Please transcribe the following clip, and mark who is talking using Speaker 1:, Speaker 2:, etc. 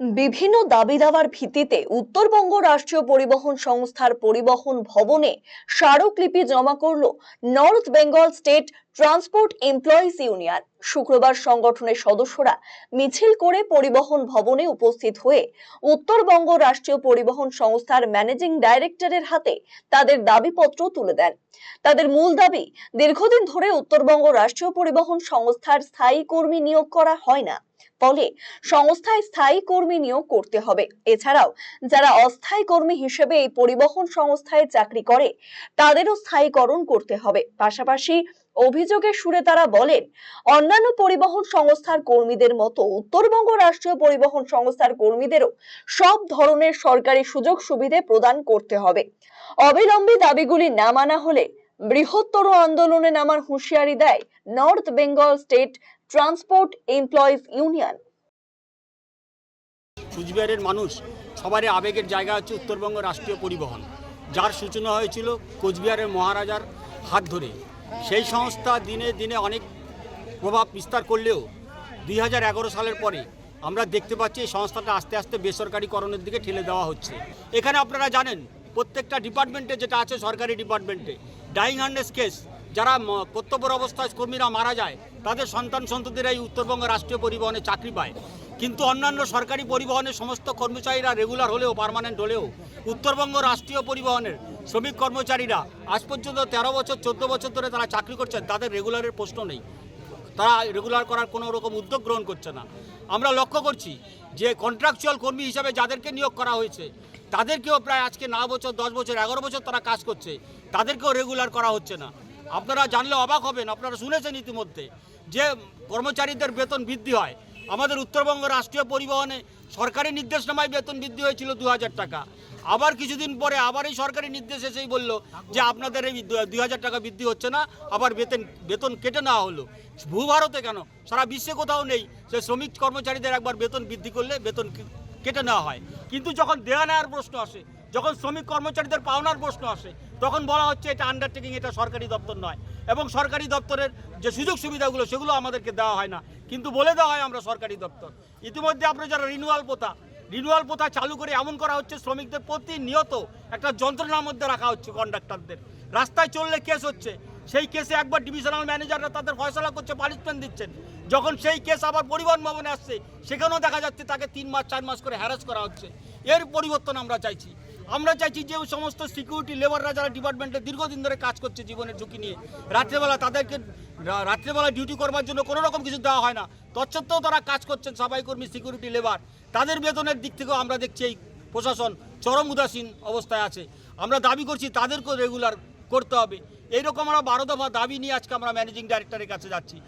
Speaker 1: বিভিন্ন দাবি দাওয়ার ভিত্তিতে উত্তরবঙ্গ রাষ্ট্রীয় পরিবহন সংস্থার পরিবহন ভবনে স্মারকলিপি জমা করল North Bengal State Transport Employees Union. শুক্রবার সংগঠনের সদস্যরা মিছিল করে পরিবহন ভবনে উপস্থিত হয়ে উত্তরবঙ্গ রাষ্ট্রীয় পরিবহন সংস্থার ম্যানেজিং ডাইরেক্টরের হাতে তাদের দাবিপত্র তুলে দেন। তাদের মূল দাবি, দীর্ঘদিন ধরে উত্তরবঙ্গ রাষ্ট্রীয় পরিবহন সংস্থার স্থায়ী কর্মী নিয়োগ করা হয় না। ফলে সংস্থায় স্থায়ী কর্মী নিয়োগ করতে হবে। এছাড়াও যারা অস্থায়ী কর্মী হিসেবে এই পরিবহন সংস্থায় চাকরি করে, তাদেরও স্থায়ীকরণ করতে হবে। পাশাপাশি অভিযোগের সুরে তারা বলেন, অন্যান্য পরিবহন সংস্থার কর্মীদের মতো উত্তরবঙ্গ রাষ্ট্রীয় পরিবহন সংস্থার কর্মীদেরও সব ধরনের সরকারি সুযোগ সুবিধে প্রদান করতে হবে। অবিলম্বে দাবিগুলি না মানা হলে বৃহত্তর আন্দোলনে নামার হুঁশিয়ারি দেয় North Bengal State Transport Employees Union.
Speaker 2: কুচবিহারের মানুষ সবারই আবেগের জায়গা হচ্ছে উত্তরবঙ্গ রাষ্ট্রীয় পরিবহন। যার সূচনা হয়েছিল কোচবিহারের মহারাজার হাত ধরে। সেই সংস্থা দিনে দিনে অনেক প্রভাব বিস্তার করলেও দুই হাজার এগারো সালের পরে আমরা দেখতে পাচ্ছি এই সংস্থাটা আস্তে আস্তে বেসরকারিকরণের দিকে ঠেলে দেওয়া হচ্ছে। এখানে আপনারা জানেন, প্রত্যেকটা ডিপার্টমেন্টে যেটা আছে সরকারি ডিপার্টমেন্টে, ডাইং হার্নেস কেস যারা ম- কর্তব্য অবস্থায় কর্মীরা মারা যায়, তাদের সন্তান সন্ততিরা এই উত্তরবঙ্গ রাষ্ট্রীয় পরিবহনে চাকরি পায়। কিন্তু অন্যান্য সরকারি পরিবহনের সমস্ত কর্মচারীরা রেগুলার হলেও পারমানেন্ট হলেও, উত্তরবঙ্গ রাষ্ট্রীয় পরিবহনের শ্রমিক কর্মচারীরা আজ পর্যন্ত তেরো বছর, চোদ্দ বছর ধরে তারা চাকরি করছেন, তাদের রেগুলারের প্রশ্ন নেই। তারা রেগুলার করার কোনো রকম উদ্যোগ গ্রহণ করছে না। আমরা লক্ষ্য করছি যে কন্ট্রাকচুয়াল কর্মী হিসাবে যাদেরকে নিয়োগ করা হয়েছে, তাদেরকেও প্রায় আজকে ন বছর, দশ বছর, এগারো বছর তারা কাজ করছে, তাদেরকেও রেগুলার করা হচ্ছে না। আপনারা জানলে অবাক হবেন, আপনারা শুনেছেন ইতিমধ্যে যে কর্মচারীদের বেতন বৃদ্ধি হয়। আমাদের উত্তরবঙ্গ রাষ্ট্রীয় পরিবহনে সরকারি নির্দেশনামায় বেতন বৃদ্ধি হয়েছিল দু হাজার টাকা। আবার কিছুদিন পরে আবার এই সরকারি নির্দেশ এসেই বলল যে আপনাদের এই দুই হাজার টাকা বৃদ্ধি হচ্ছে না, আবার বেতন বেতন কেটে নেওয়া হলো। ভূভারতে কেন? সারা বিশ্বে কোথাও নেই, সে শ্রমিক কর্মচারীদের একবার বেতন বৃদ্ধি করলে বেতন কেটে নেওয়া হয়। কিন্তু যখন দেয়া নেওয়ার প্রশ্ন আসে যখন শ্রমিক কর্মচারীদের পাওনার প্রশ্ন আসে, তখন বলা হচ্ছে এটা আন্ডারটেকিং এটা সরকারি দপ্তর নয়। এবং সরকারি দপ্তরের যে সুযোগ সুবিধাগুলো, সেগুলো আমাদেরকে দেওয়া হয় না। কিন্তু বলে দেওয়া হয় আমরা সরকারি দপ্তর। ইতিমধ্যে আপনার যারা রিনুয়াল পোতা রিনুয়াল প্রথা চালু করে এমন করা হচ্ছে, শ্রমিকদের প্রতিনিয়ত একটা যন্ত্রণার মধ্যে রাখা হচ্ছে কন্ডাক্টরদের রাস্তায় চললে কেস হচ্ছে। সেই কেসে একবার ডিভিশনাল ম্যানেজাররা তাদের ফয়সলা করছে পানিশমেন্ট দিচ্ছেন। যখন সেই কেস আবার পরিবহন ভবনে আসছে, সেখানেও দেখা যাচ্ছে তাকে তিন মাস, চার মাস করে হ্যারাস করা হচ্ছে। এর পরিবর্তন আমরা চাইছি। আমরা চাইছি যে সমস্ত সিকিউরিটি লেবাররা যারা ডিপার্টমেন্টে দীর্ঘদিন ধরে কাজ করছে জীবনের ঝুঁকি নিয়ে, রাত্রেবেলা তাদেরকে, রাত্রেবেলা ডিউটি করবার জন্য কোনো রকম কিছু দেওয়া হয় না। তৎসত্ত্বেও তারা কাজ করছেন সাফাই কর্মী সিকিউরিটি লেবার তাদের বেতনের দিক থেকেও আমরা দেখছি এই প্রশাসন চরম উদাসীন অবস্থায় আছে। আমরা দাবি করছি তাদেরকেও রেগুলার করতে হবে। এইরকম আমরা বারো দফা দাবি নিয়ে আজকে আমরা ম্যানেজিং ডাইরেক্টরের কাছে যাচ্ছি।